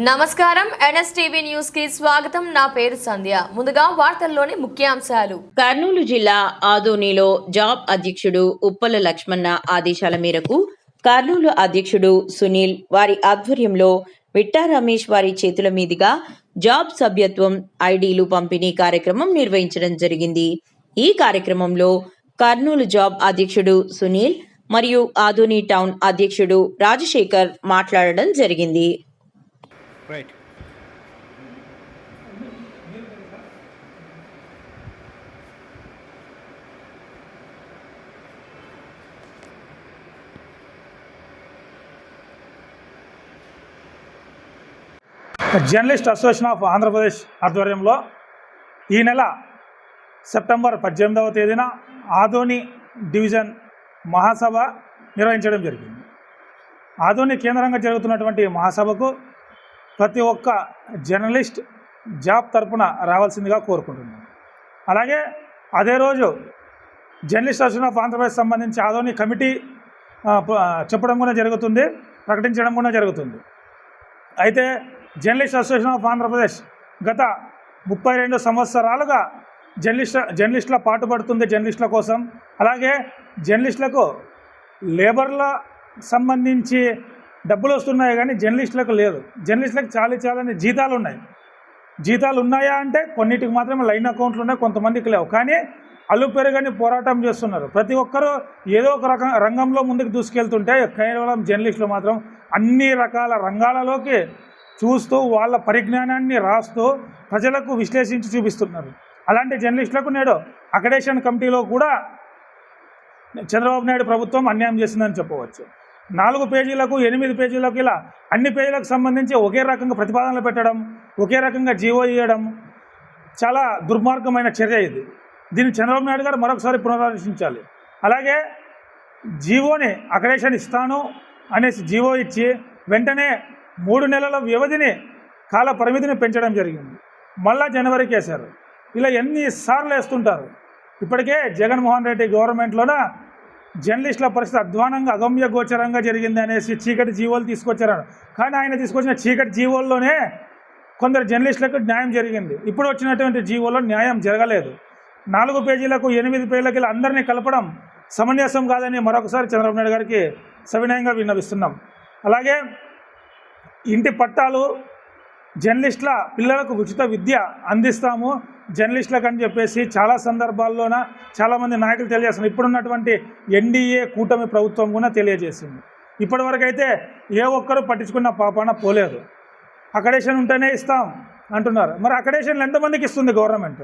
నమస్కారం. ఎన్ఎస్టీవీ న్యూస్కి స్వాగతం. నా పేరు సంధ్య. ముందుగా వార్తల్లోని ముఖ్యాంశాలు. కర్నూలు జిల్లా ఆదోనిలో జాబ్ అధ్యక్షుడు ఉప్పల లక్ష్మణ ఆదేశాల మేరకు కర్నూలు అధ్యక్షుడు సునీల్ వారి ఆధ్వర్యంలో విట్టా రమేష్ వారి చేతుల మీదుగా జాబ్ సభ్యత్వం ఐడీలు పంపిణీ కార్యక్రమం నిర్వహించడం జరిగింది. ఈ కార్యక్రమంలో కర్నూలు జాబ్ అధ్యక్షుడు సునీల్ మరియు ఆదోని టౌన్ అధ్యక్షుడు రాజశేఖర్ మాట్లాడడం జరిగింది. Right. Journalist association of Andhra Pradesh ఆధ్వర్యంలో ఈ నెల సెప్టెంబర్ పద్దెనిమిదవ తేదీన ఆదోని డివిజన్ మహాసభ నిర్వహించడం జరిగింది. ఆదోని కేంద్రంగా జరుగుతున్నటువంటి మహాసభకు ప్రతి ఒక్క జర్నలిస్ట్ జాబ్ తరపున రావాల్సిందిగా కోరుకుంటున్నాను. అలాగే అదే రోజు జర్నలిస్ట్ అసోసియేషన్ ఆఫ్ ఆంధ్రప్రదేశ్ సంబంధించి ఆదోని కమిటీ చెప్పడం కూడా జరుగుతుంది ప్రకటించడం కూడా జరుగుతుంది. అయితే జర్నలిస్ట్ అసోసియేషన్ ఆఫ్ ఆంధ్రప్రదేశ్ గత ముప్పై రెండు సంవత్సరాలుగా జర్నలిస్ట్ జర్నలిస్టుల పాటుపడుతుంది జర్నలిస్టుల కోసం. అలాగే జర్నలిస్టులకు లేబర్ల సంబంధించి డబ్బులు వస్తున్నాయి కానీ జర్నలిస్టులకు లేదు. జర్నలిస్టులకు చాలా చాలని జీతాలు ఉన్నాయి. జీతాలు ఉన్నాయా అంటే కొన్నిటికి మాత్రమే లైన్ అకౌంట్లు ఉన్నాయి కొంతమందికి లేవు. కానీ అల్లు పెరుగని పోరాటం చేస్తున్నారు. ప్రతి ఒక్కరూ ఏదో ఒక రకం రంగంలో ముందుకు దూసుకెళ్తుంటే కేవలం జర్నలిస్టులు మాత్రం అన్ని రకాల రంగాలలోకి చూస్తూ వాళ్ళ పరిజ్ఞానాన్ని రాస్తూ ప్రజలకు విశ్లేషించి చూపిస్తున్నారు. అలాంటి జర్నలిస్టులకు నేడు అకడేషన్ కమిటీలో కూడా చంద్రబాబు నాయుడు ప్రభుత్వం అన్యాయం చేసిందని చెప్పవచ్చు. నాలుగు పేజీలకు ఎనిమిది పేజీలకు ఇలా అన్ని పేజీలకు సంబంధించి ఒకే రకంగా ప్రతిపాదనలు పెట్టడం ఒకే రకంగా జీవో ఇవ్వడం చాలా దుర్మార్గమైన చర్య ఇది. దీన్ని చంద్రబాబు నాయుడు గారు మరొకసారి పునరాలోచించాలి. అలాగే జీవోని అకరేషన్ ఇస్తాను అనేసి జీవో ఇచ్చి వెంటనే మూడు నెలల వ్యవధిని కాల పరిమితిని పెంచడం జరిగింది. మళ్ళా జనవరికి వేశారు ఇలా ఎన్నిసార్లు వేస్తుంటారు? ఇప్పటికే జగన్మోహన్ రెడ్డి గవర్నమెంట్లోన జర్నలిస్టుల పరిస్థితి అధ్వానంగా అగమ్య గోచరంగా జరిగింది అనేసి చీకటి జీవోలు తీసుకొచ్చారు కానీ ఆయన తీసుకొచ్చిన చీకటి జీవోల్లోనే కొందరు జర్నలిస్టులకు న్యాయం జరిగింది. ఇప్పుడు వచ్చినటువంటి జీవోలో న్యాయం జరగలేదు. నాలుగు పేజీలకు ఎనిమిది పేజీలకి అందరినీ కలపడం సమంజసం కాదని మరొకసారి చంద్రబాబు నాయుడు గారికి సవినయంగా విన్నవిస్తున్నాం. అలాగే ఇంటి పట్టాలు జర్నలిస్టుల పిల్లలకు ఉచిత విద్య అందిస్తాము. జర్నలిస్టులకు అని చెప్పేసి చాలా సందర్భాల్లోన చాలామంది నాయకులు తెలియజేస్తున్నారు. ఇప్పుడున్నటువంటి ఎన్డీఏ కూటమి ప్రభుత్వం కూడా తెలియజేసింది. ఇప్పటివరకు అయితే ఏ ఒక్కరు పట్టించుకున్న పాపాన పోలేదు. అకడేషన్ ఉంటేనే ఇస్తాం అంటున్నారు. మరి అకడేషన్లు ఎంతమందికి ఇస్తుంది గవర్నమెంట్?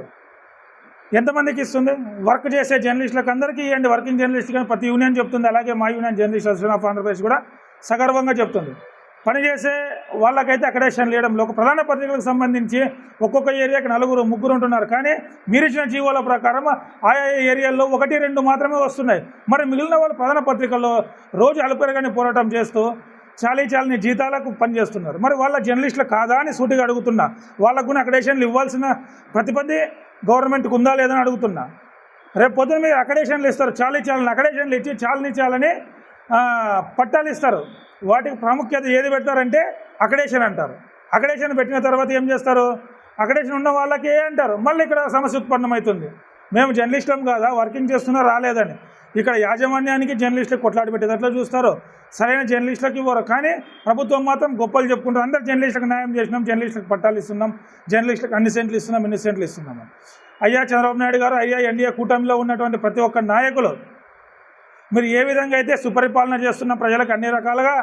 ఎంతమందికి ఇస్తుంది? వర్క్ చేసే జర్నలిస్టులకు అందరికీ ఇవ్వండి. వర్కింగ్ జర్నలిస్ట్ కానీ ప్రతి యూనియన్ చెప్తుంది. అలాగే మా union journalist association of Andhra Pradesh కూడా సగర్వంగా చెప్తుంది. పనిచేసే వాళ్ళకైతే అకడేషన్ లేయడంలో ఒక ప్రధాన పత్రికలకు సంబంధించి ఒక్కొక్క ఏరియాకి నలుగురు ముగ్గురు ఉంటున్నారు. కానీ మీరిచ్చిన జీవోల ప్రకారం ఆయా ఏరియాల్లో ఒకటి రెండు మాత్రమే వస్తున్నాయి. మరి మిగిలిన వాళ్ళు ప్రధాన పత్రికల్లో రోజు అలుపెరగని పోరాటం చేస్తూ చాలీ చాలని జీతాలకు పనిచేస్తున్నారు. మరి వాళ్ళ జర్నలిస్టులు కాదా అని సూటిగా అడుగుతున్నా. వాళ్ళకు కూడా అకడేషన్లు ఇవ్వాల్సిన ప్రతిపది గవర్నమెంట్కి ఉందా లేదని అడుగుతున్నా. రేపు పొద్దున మీరు అకడేషన్లు ఇస్తారు. చాలీ చాలని అకడేషన్లు ఇచ్చి చాలని చాలని పట్టాలు ఇస్తారు వాటికి ప్రాముఖ్యత ఏది పెడతారంటే అకడేషన్ అంటారు. అకడేషన్ పెట్టిన తర్వాత ఏం చేస్తారు? అకడేషన్ ఉన్న వాళ్ళకి ఏ అంటారు. మళ్ళీ ఇక్కడ సమస్య ఉత్పన్నమవుతుంది. మేము జర్నలిస్టులం కాదా? వర్కింగ్ చేస్తున్నా రాలేదని. ఇక్కడ యాజమాన్యానికి జర్నలిస్టులకు కొట్లాడి పెట్టేటట్లు చూస్తారు. సరైన జర్నలిస్టులకు ఇవ్వరు. కానీ ప్రభుత్వం మాత్రం గొప్పలు చెప్పుకుంటారు. అందరు జర్నలిస్టులకు న్యాయం చేసినాం జర్నలిస్టులకు పట్టాలు ఇస్తున్నాం జర్నలిస్టులకు అన్ని సెంట్లు ఇస్తున్నాం ఇన్ని సెంట్లు ఇస్తున్నాం అయ్యా చంద్రబాబు నాయుడు గారు అయ్యా ఎన్డీఏ కూటమిలో ఉన్నటువంటి ప్రతి ఒక్క నాయకులు మీరు ఏ విధంగా అయితే సుపరిపాలన చేస్తున్న ప్రజలకు అన్ని రకాలుగా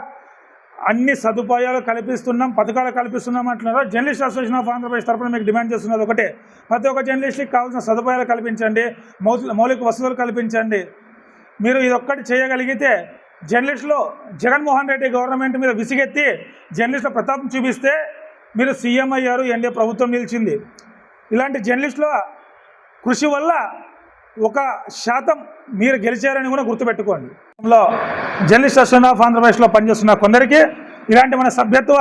అన్ని సదుపాయాలు కల్పిస్తున్నాం పథకాలు కల్పిస్తున్నాం అంటున్నారో? జర్నలిస్ట్ అసోసియేషన్ ఆఫ్ ఆంధ్రప్రదేశ్ తరఫున మీకు డిమాండ్ చేస్తున్నది ఒకటే. ప్రతి ఒక్క జర్నలిస్ట్కి కావాల్సిన సదుపాయాలు కల్పించండి మౌలిక వసతులు కల్పించండి. మీరు ఇది ఒక్కటి చేయగలిగితే జర్నలిస్టులు జగన్మోహన్ రెడ్డి గవర్నమెంట్ మీద విసిగెత్తి జర్నలిస్టుల ప్రతాపం చూపిస్తే మీరు సీఎం అయ్యారు ఎన్డీఏ ప్రభుత్వం నిలిచింది. ఇలాంటి జర్నలిస్టుల కృషి వల్ల ఒక శాతం మీరు గెలిచారని కూడా గుర్తుపెట్టుకోండి. జర్నలిస్ట్ అసోసియేషన్ ఆఫ్ ఆంధ్రప్రదేశ్లో పనిచేస్తున్న కొందరికి ఇలాంటి మన సభ్యత్వ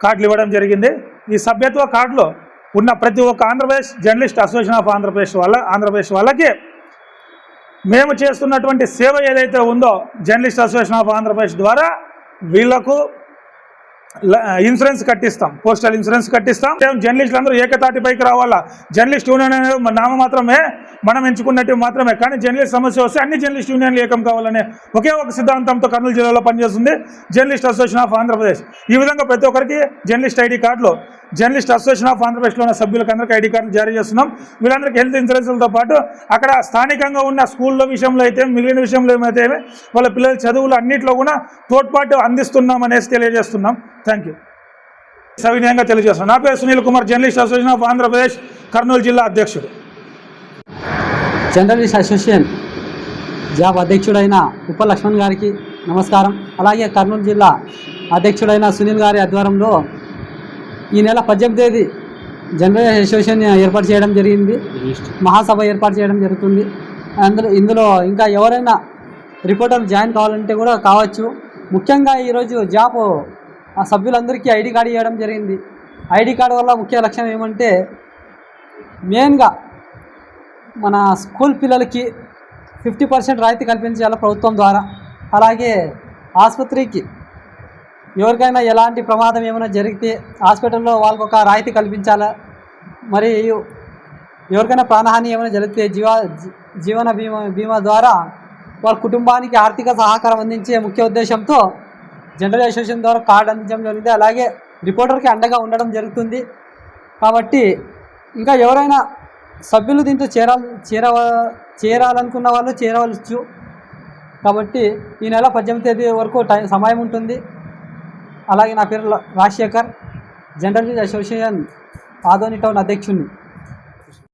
కార్డులు ఇవ్వడం జరిగింది. ఈ సభ్యత్వ కార్డులో ఉన్న ప్రతి ఒక్క Andhra Pradesh journalist association of Andhra Pradesh వాళ్ళ ఆంధ్రప్రదేశ్ వాళ్ళకి మేము చేస్తున్నటువంటి సేవ ఏదైతే ఉందో జర్నలిస్ట్ అసోసియేషన్ ఆఫ్ ఆంధ్రప్రదేశ్ ద్వారా వీళ్ళకు ఇన్సూరెన్స్ కట్టిస్తాం. పోస్టల్ ఇన్సూరెన్స్ కట్టిస్తాం. జర్నలిస్టులు అందరూ ఏకతాటిపైకి రావాలా? జర్నలిస్ట్ యూనియన్ నామ మాత్రమే మనం ఎంచుకున్నట్టు మాత్రమే. కానీ జర్నలిస్ట్ సమస్య వస్తే అన్ని జర్నలిస్ట్ యూనియన్లు ఏకం కావాలనే ఒకే ఒక సిద్ధాంతంతో కర్నూలు జిల్లాలో పనిచేస్తుంది. జర్నలిస్ట్ అసోసియేషన్ ఆఫ్ ఆంధ్రప్రదేశ్ ఈ విధంగా ప్రతి ఒక్కరికి జర్నలిస్ట్ ఐడి కార్డులో జర్నలిస్ట్ అసోసియేషన్ ఆఫ్ ఆంధ్రప్రదేశ్లో ఉన్న సభ్యులకు అందరికీ ఐడి కార్డులు జారీ చేస్తున్నాం. వీళ్ళందరికీ హెల్త్ ఇన్సూరెన్స్లతో పాటు అక్కడ స్థానికంగా ఉన్న స్కూల్లో విషయంలో అయితే మిగిలిన విషయంలో ఏమైతే వాళ్ళ పిల్లల చదువులు అన్నింటిలో కూడా తోడ్పాటు అందిస్తున్నాం అనేసి తెలియజేస్తున్నాం. థ్యాంక్ యూ సవినయంగా తెలియజేస్తున్నాం. నా పేరు Sunil Kumar journalist association of Andhra Pradesh Kurnool జిల్లా అధ్యక్షుడు. జర్నలిస్ట్ అసోసియేషన్ జాబ్ అధ్యక్షుడైన ఉప లక్ష్మణ్ గారికి నమస్కారం. అలాగే కర్నూలు జిల్లా అధ్యక్షుడైన సునీల్ గారి ఆధ్వర్యంలో ఈ నెల పద్దెనిమిది తేదీ జనరల్ అసోసియేషన్ ఏర్పాటు చేయడం జరిగింది. మహాసభ ఏర్పాటు చేయడం జరుగుతుంది. అందులో ఇందులో ఇంకా ఎవరైనా రిపోర్టర్లు జాయిన్ కావాలంటే కూడా కావచ్చు. ముఖ్యంగా ఈరోజు జాబ్ ఆ సభ్యులందరికీ ఐడి కార్డు ఇవ్వడం జరిగింది. ఐడి కార్డు వల్ల ముఖ్య లక్ష్యం ఏమంటే మెయిన్గా మన స్కూల్ పిల్లలకి ఫిఫ్టీ పర్సెంట్ రాయితీ కల్పించాలి ప్రభుత్వం ద్వారా. అలాగే ఆసుపత్రికి ఎవరికైనా ఎలాంటి ప్రమాదం ఏమైనా జరిగితే హాస్పిటల్లో వాళ్ళకు ఒక రాయితీ కల్పించాలా? మరియు ఎవరికైనా ప్రాణహాని ఏమైనా జరిగితే జీవ జీవన బీమా బీమా ద్వారా వాళ్ళ కుటుంబానికి ఆర్థిక సహకారం అందించే ముఖ్య ఉద్దేశంతో జనరల్ అసోసియేషన్ ద్వారా కార్డు అందించడం జరిగింది. అలాగే రిపోర్టర్కి అండగా ఉండడం జరుగుతుంది. కాబట్టి ఇంకా ఎవరైనా సభ్యులు దీంట్లో చేరాల చేరవ చేరాలనుకున్న వాళ్ళు చేరవలచ్చు. కాబట్టి ఈ నెల పద్దెనిమిది తేదీ వరకు టైం సమయం ఉంటుంది. అలాగే నా పేరు Rajasekhar. General association Adoni town అధ్యక్షుడిని